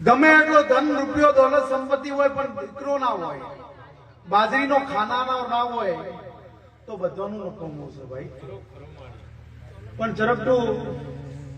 ગમે એટલો ધન રૂપિયો દોલત સંપત્તિ હોય પણ દીકરો ના હોય બાજરીનો ખાનાનો ના હોય તો બધાનું નકમું છે ભાઈ. પણ ઝડપટું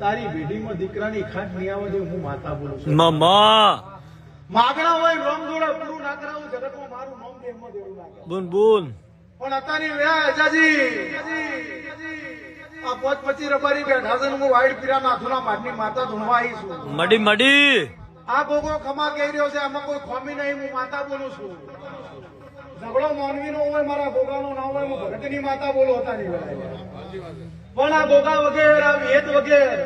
તારી ભેડીમાં દીકરાની ખાટ નહીં આવે દે હું માતા બોલું છું. મામા માગણા હોય રોમ જોડે પૂરું ના કરાવું ઝડપમાં મારું નામ દેહમાં દેવું ના બુન બુન. પણ અત્યારની વેળા અજાજી! આ પોચ પછી રબારી બેઠા છે હું વાઈડ પીરા નાથુના માટની માતા ધૂણવા આવી છું. મડી મડી. આ ગોગો ખમા કહી રહ્યો છે આમાં કોઈ ખોમી નહીં હું માતા બોલું છું. ઝઘડો માનવી નો હોય મારા ગોગાનો ના હોય હું ભગતની માતા બોલો હતા નહીં પણ આ ગોગા વગેરે આ વેદ વગેરે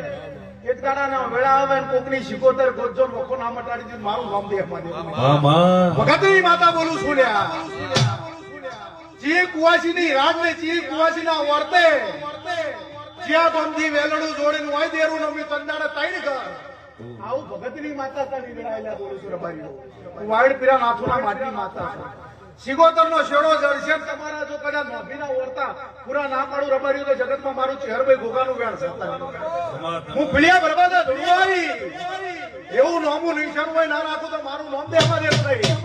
એક વેળા આવે ને કોકની શિકોતર ગોજો લોકો ના મટાડી દીધું મારું નામ દે માતા બોલું છું લ્યા. જે કુવાસી ની રાત ને ચી કુવાસી ના વર્તે જ્યાં ગમથી વેલડું જોડીને હોય દેરું નમી તંદાડે તાઈન કર આવું ભગતની માતા બોલું છું હું પીરા નાથુના માટી માતા સિગોતર નો શેડો જળશે તમારા જો કદાચ નોભીના ઓરતા પૂરા ના પાડું રબારી તો જગતમાં મારું ચહેરભાઈ ગોગાનું વેણ છે હું પીળિયા બરબાદ ધોળવાઈ એવું નોમું નિશાન હોય ના રાખું તો મારું નામ દેવા દેવું નહીં.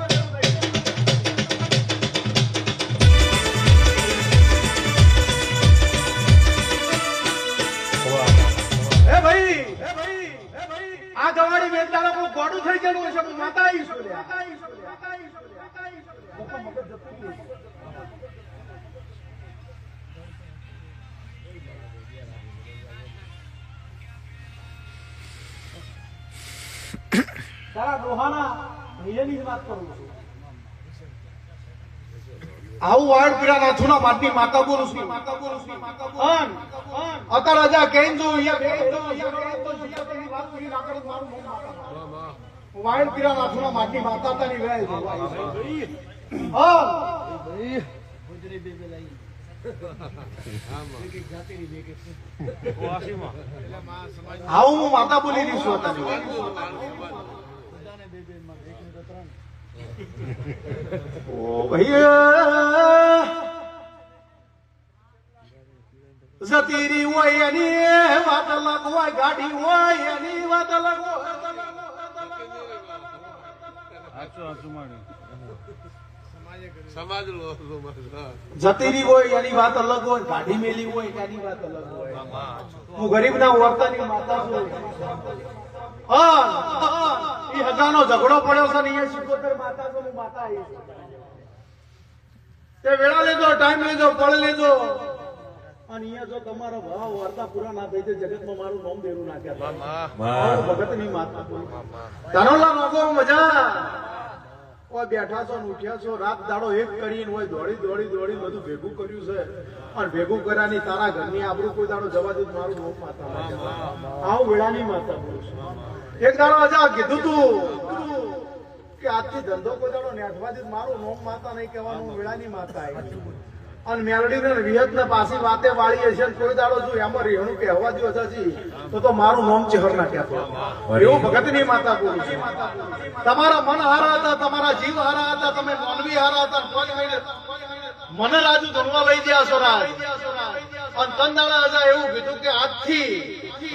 ગવાડી બહુ ગોડું થઈ ગયેલું હશે હું માતા આવીશું. તારા વાત કરું છું આવું વાળ પીડા નાથુના માટી માતા બોલું છું માતા બોલું માતા બોલું અત્યારે રાજા કહીને જો અહીંયા બે વાત કરી ના કરું વાળ પીડા નાથુના માટી માતા છે. હા. આવું હું માતા બોલી રહી છું ઓ ભૈયા જતીરી હોય એની વાત અલગ હોય, ગાડી હોય એની વાત અલગ જતીરી હોય એની વાત અલગ હોય ગાડી મેલી હોય એની વાત અલગ હોય. હું ગરીબ ના વર્તાની માતા છું. એ હજાનો ઝઘડો પડ્યો છે ને અહીંયા સિકોતર માતા છું માતા આવી તે વેળા લેજો ટાઈમ લેજો પળ લેજો. અને અહીંયા જો તમારો ભાવ વર્તા પૂરા ના થઈ જાય જગતમાં મારું નામ દેરું નાખ્યા ભગતની માતા મજા. બેઠા છો ને ઉઠ્યા છો રાત દાડો એક કરીને હોય દોડી દોડી દોડી બધું ભેગું કર્યું છે. અને ભેગું કર્યાની તારા ઘરની આબરૂ કોઈ દાડો જવા દે મારું નામ માતા આવું વેળાની માતા બોલું છું. એક દાડો અજા કીધું તું કે આજથી ધંધો કોઈ દાડો નેઠવા દે તો મારું નોમ માતા નહીં કહેવાનું વેળાની માતા આવી. અને મેલડી ને વિહત ને પાછી વાતે વાળી હશે કોઈ દાડો છું એમાં રેણું કહેવા દો હજાજી તો તો મારું નામ ચહર ના કહેતો એવું ભગતની માતા બોલું છું. તમારા મન હારા હતા તમારા જીવ હારા હતા તમે માનવી હારા હતા મહિને મને રાજુ ધનવા લઈ ગયા છો રાજ. અને તંદાળા હજા એવું કીધું કે આજથી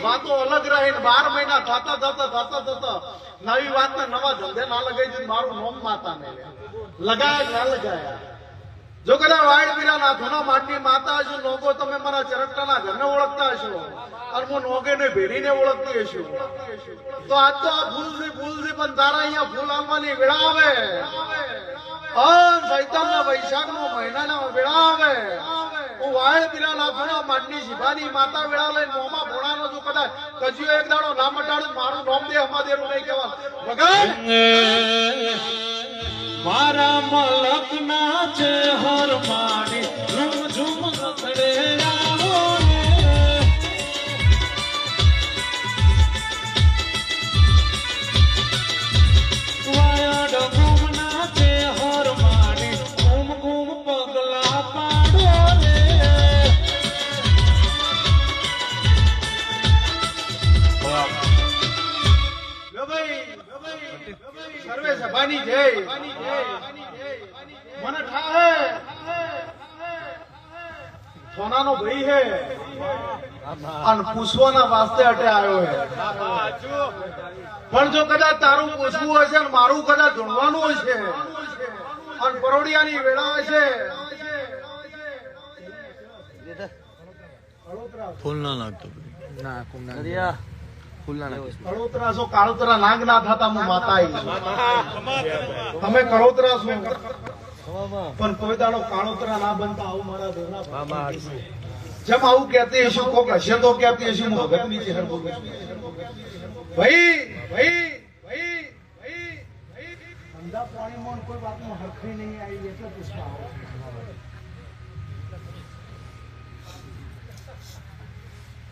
વાતો અલગ રહીને બાર મહિના થતા થતા થતા થતા નવી વાત ને નવા ધંધે ના લગાઈ દીધું મારું નામ માતા ને લગાયા ના લગાયા? જો કદાચ વાડ પીરા નાથોના માટી માતા હશો નોગો તમે મારા ચરકટાના ઘરને ઓળખતા હશો. અને હું નોગે ને ભેડીને ઓળખતી હશો. તો આજ તો આ ભૂલ છે ભૂલ છે પણ તારા અહીંયા ફૂલ આવવાની વેળા આવે. વૈશાખ વૈશાખનો મહિનાના વેળા આવે. હું વાળ પીરા ઘણા માટી શિભાની માતા વેળા લઈને મોમાં ભોણાનો જો કદાચ કજીઓ એક દાડો ના મટાડું, મારું નોમ દે અમાદેરું નહીં વગર મારા મલક છે હર માડી ઝુમ ઝુમ આવો ને. વાયડ ના છે હર માડી ઘૂમ ઘૂમ પગલા પાડો રે ભાઈ. સર્વે સભાની જય મને ઠાહે સોનાનો ભાઈ હે. અને પૂછવાના વાસ્તે અટે આવ્યો હે. પણ જો કદાચ તારું પૂછવું હશે અને મારું કદાચ જોડવાનું હશે અને પરોડિયાની વેળા હશે ફૂલ ના લાગતો કળોતરા છો કાળોતરા નાગ ના થતા હું માતા આવી છું. તમે કળોતરા છો. પણ કોઈ દાડો કાળોતરા ના બનતા આવું મારા દેવના જેમ આવું કહેતી હશું કોક હશે તો કહેતી હશું હું ભગત ભાઈ ભાઈ ભાઈ ભાઈ ભાઈ ધંધા પાણીમાં કોઈ વાતમાં હરખી નહીં આવી એટલે પૂછવા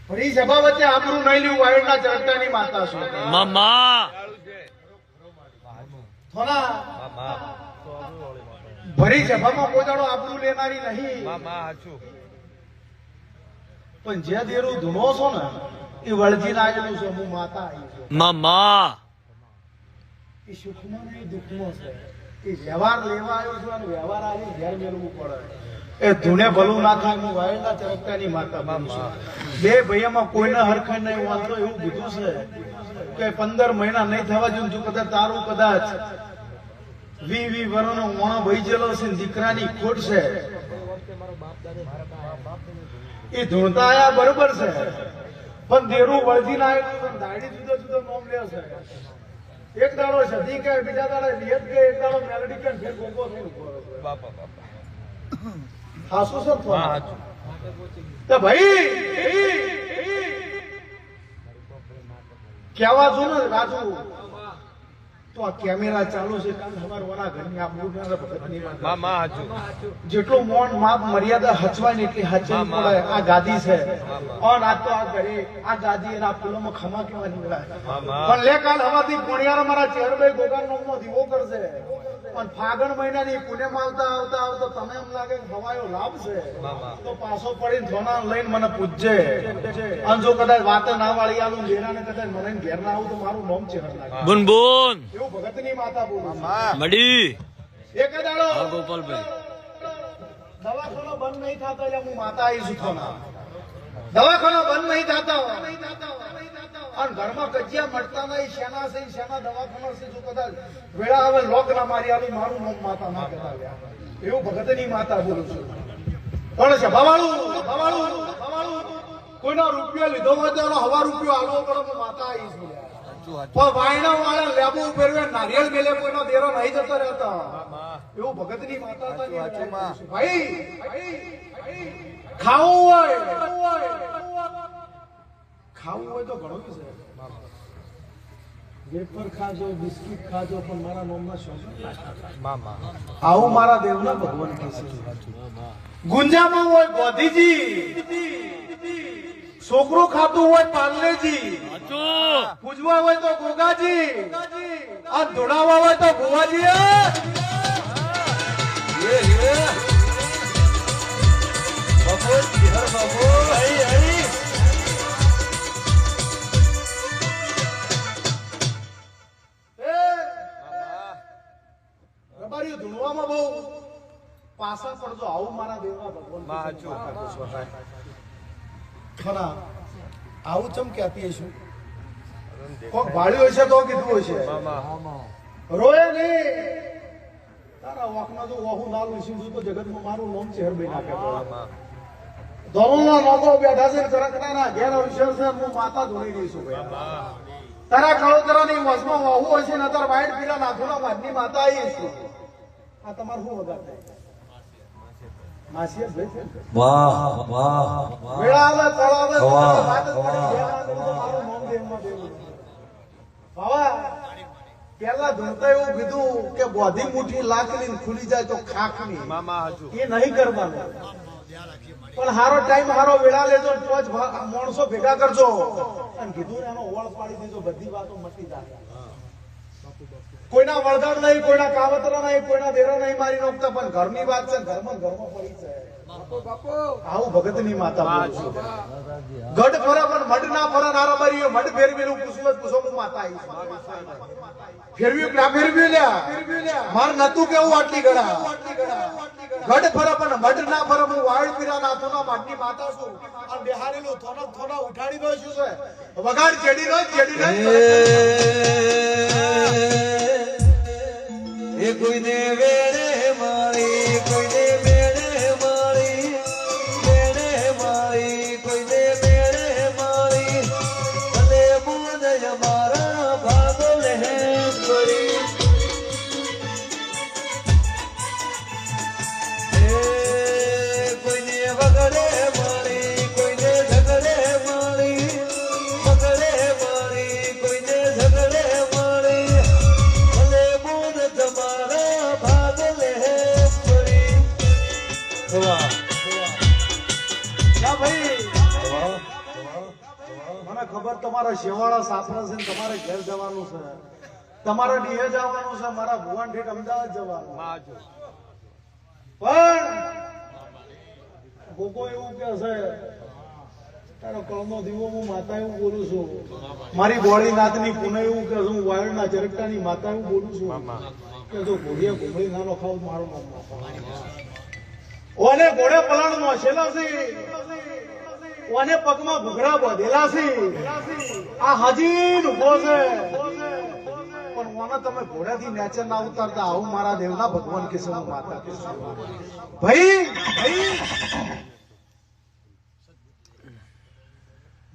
ફરી સભા વચ્ચે આપણું નહીં લેવું વાયડના ચરકટાની માતા છું મામા. થોડા ભરી જભામાં કોઈ આપણું લેનારી નહીં. પણ જે દેરું ધૂણો છો ને એ વળજી લાગેલું છે હું માતા આવી છું મામા એ સુખમાં નહીં દુઃખમાં છે. એ વ્યવહાર લેવા આવ્યો છું અને વ્યવહાર આવી ઘેર મેળવું પડે. એ ધૂણે ભલું ના થાય હું વાયરના ચરકતાની માતા છું બે ભૈયામાં કોઈને હરખાઈ નહીં વાંધો એવું કીધું છે કે પંદર મહિના નહીં થવા જોઈએ જો કદાચ તારું કદાચ. વી વી વરોનો મોણો વહી ગયેલો છે દીકરાની ખોટ છે. એ ધૂણતા આયા બરોબર છે. પણ દેરું વળજી ના આવ્યું પણ દાડી જુદો જુદો નોમ લે છે. એક દાડો સદી કે બીજા દાડે નિયત કે એક દાડો મેલડી કે ફેર ગોગો ઊભો બાપા છે. હાસુ છે ને થોડા? તો ભાઈ. કેવા છો ને રાજુ? તો આ કેમેરા ચાલુ છે કાલ સવાર ઘરની ભગતની. જેટલું મોન માપ મર્યાદા હચવાય ને એટલી હચવી પડે. આ ગાદી છે. ઓન આ તો આ ઘરે આ ગાદી એના ફૂલોમાં ખમા કેવા નીકળાય પણ લે કાલ હવાથી પોણિયાર મારા ચેરભાઈ ગોગાન દીવો કરશે. પણ ફાગણ મહિનાની પુણ્યમાં આવતા આવતા આવતા તમે એમ લાગે કે હવાયો લાભ છે તો પાછો પડીને ધોના લઈને મને પૂજજે. અને જો કદાચ વાતે ના વાળી આલું લેરાને કદાચ મને ઘેર ના આવું તો મારું નોમ છે લાગે. બુન બુન. એવું ભગતની માતા બોલું. મડી. એક જ આડો ગોપાલભાઈ. દવાખાનો બંધ નહીં થતો એટલે હું માતા આવી છું થોડા. દવાખાનો બંધ નહીં થતો અને ઘરમાં કજિયા મળતા નહીં શેના છે શેના દવાખાના છે જો કદાચ વેળા આવે લોક ના મારી આવી મારું નામ માતા ના કહેતા. એવું ભગતની માતા બોલું છું. કોણ છે ભવાળું ભવાળું ભવાળું કોઈના રૂપિયો લીધો હોય તો એનો હવા રૂપિયો હાલવો પડે હું માતા આવી છું. પણ વાયણા વાળા લેબુ પહેરવે નારિયેળ મેલે કોઈનો દેરો નહીં જતો રહેતો. એવું ભગતની માતા ભાઈ ભાઈ, ખાવું હોય. ખાવું હોય તો ઘણું છે. વેફર ખાજો બિસ્કિટ ખાજો પણ મારા નોમના શોખ આવું મારા દેવના ભગવાન છે. ગુંજામાં હોય ગોધીજી છોકરું ખાતું હોય પાર્લેજી પૂજવા હોય તો ગોગાજી આ ધોડાવા હોય તો ભુવાજી પાછા પડજો આવું મારા દેવા ભગવાન ખરા. આવું ચમ કહેતી હશું? કોક ભાડ્યું હશે તો કીધું હશે. રોય નહીં. તારા વાકમાં જો વહુ ના લઈશું તો જગતમાં મારું નામ ચહેર નાખે બેઠા છે કરકડાના ઘેર અવસર છે હું માતા ધોઈ દઈશું ભાઈ. તારા કળોતરાની વસમાં વહુ હશે ને તારા વાઈટ પીલા નાખોના વાદની માતા આવી છે આ તમારું શું વગાડ થાય વાહ વાહ વાત પડી. પેલા એવું કીધું કે બોધી મુઠી લાકડી ખુલી જાય તો ખાખની. એ નહીં કરવાનું. પણ હારો ટાઈમ હારો વેળા લેજો જ માણસો ભેગા કરજો. અને કીધું એનો ઓળ પાડી દેજો બધી વાતો મટી જાય. કોઈના વળગાડ નહીં કોઈના કાવતરા નહીં કોઈના દેરા નહીં મારી નોખતા પણ ઘરની વાત છે ઘરમાં ઘરમાં પડી છે. આવું ભગતની માતા ગઢ ફરે પણ મઢ ના ફરે નારા મારી મઢ ફેરવેલું પૂછવું જ માતા ફેરવ્યું ના ફેરવ્યું લ્યા? માર નતું કેવું આટલી ગળા? ગઢ ફરે પણ મઢ ના ફરે હું વાળ પીરા ના થોના માટની માતા છું. અને બિહારેલું થોના થોના ઉઠાડી દો છે. વગાડ ચેડી નો ચેડી નો એ તમારા શેવાળા સાપરા છે તમારે ઘેર જવાનું છે. તમારે ડીહે જવાનું છે મારા ભુવન ઠેઠ અમદાવાદ જવાનું. પણ ગોગો એવું કે છે તારો કળનો દીવો હું માતા એવું બોલું છું. મારી બોળી નાથની એવું કે હું વાયરના ચરકટાની માતા એવું બોલું છું. કે જો ઘોડિયા ઘૂમડી નાનો ખાવ મારો નામ ઓને ઘોડે પલાણ નો છે ઓને પગમાં ઘૂઘરા બાંધેલા છે? આ હજી ઊભો છે. પણ ઓને તમે ઘોડાથી નેચર ના ઉતારતા આવું મારા દેવના ભગવાન કે માતા ભાઈ ભાઈ.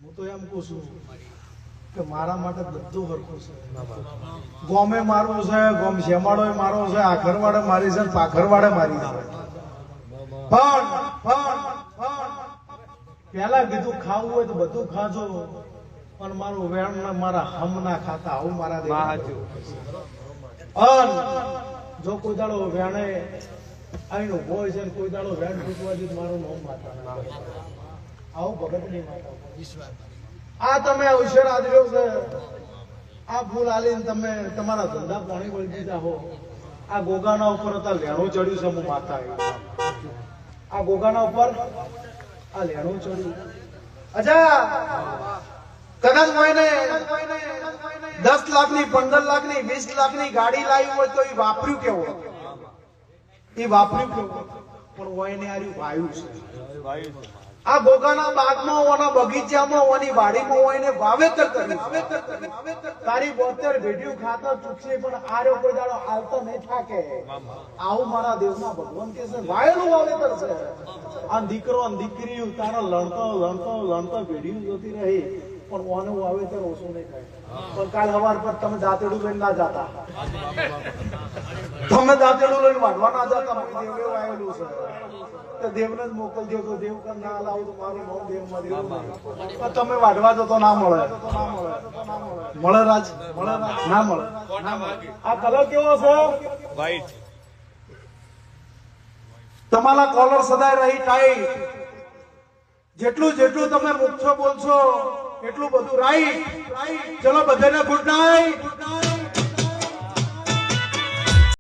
હું તો એમ કહું છું કે મારા માટે બધું હરખું છે. ગોમે મારવું છે, ગોમ શેમાડો મારવો છે, આખરવાડે મારી છે, પાખરવાડે મારી છે. પણ પણ પેલા કીધું ખાવું હોય તો બધું ખાજો પણ મારું વેણ મારા હમ ના ખાતા આવું મારા અન જો કોઈ દાડો વેણે આઈનો હોય છે ને કોઈ દાડો વેણ ફૂટવાથી મારું નામ માતા આવું ભગતની માતા. આ તમે અવસર આદર્યો છે. આ ફૂલ આલીને તમે તમારા ધંધા પાણી વળી દીધા હો. આ ગોગાના ઉપર હતા લેણું ચડ્યું છે હું માતા આ ગોગાના ઉપર આ લેણું કદાચ કોઈને દસ લાખની પંદર લાખની વીસ લાખની ગાડી લાવી હોય તો એ વાપર્યું કેવો? એ વાપર્યું કેવો? પણ કોઈને આર્યું વાયુ છે. આ ગોગાના બાગમાં ઓના બગીચામાં ઓની વાડીમાં ને વાવેતર કર્યું. તારી બોતેર ભેડિયું ખાતર ચૂકશે, પણ આર્યો કોઈ દાડો હાલતો નહીં થાકે. આવું મારા દેવના ભગવાન કે છે, વાયેલું વાવેતર છે. આ દીકરો અને દીકરી તારો લણતો લણતો લણતો ભેડિયું જતી રહી, પણ ઓનું વાવેતર ઓછું નહીં થાય. પણ કાલ સવાર પર તમે દાંતેડું લઈને ના જાતા. તમે દાંતેડું લઈને વાઢવા ના જતા દેવે વાયેલું છે. તો દેવને જ મોકલજો તો દેવ કર ના લાવું તો મારું નામ દેવમાં તમે વાઢવા જો તો ના મળે. મળે રાજ મળે ના મળે. આ કલર કેવો છે? તમારા કોલર સદાય રહી ટાઈટ જેટલું જેટલું તમે મુખ્ય બોલશો એટલું બધું રાઈટ ચલો બધાને ગુડ નાઇટ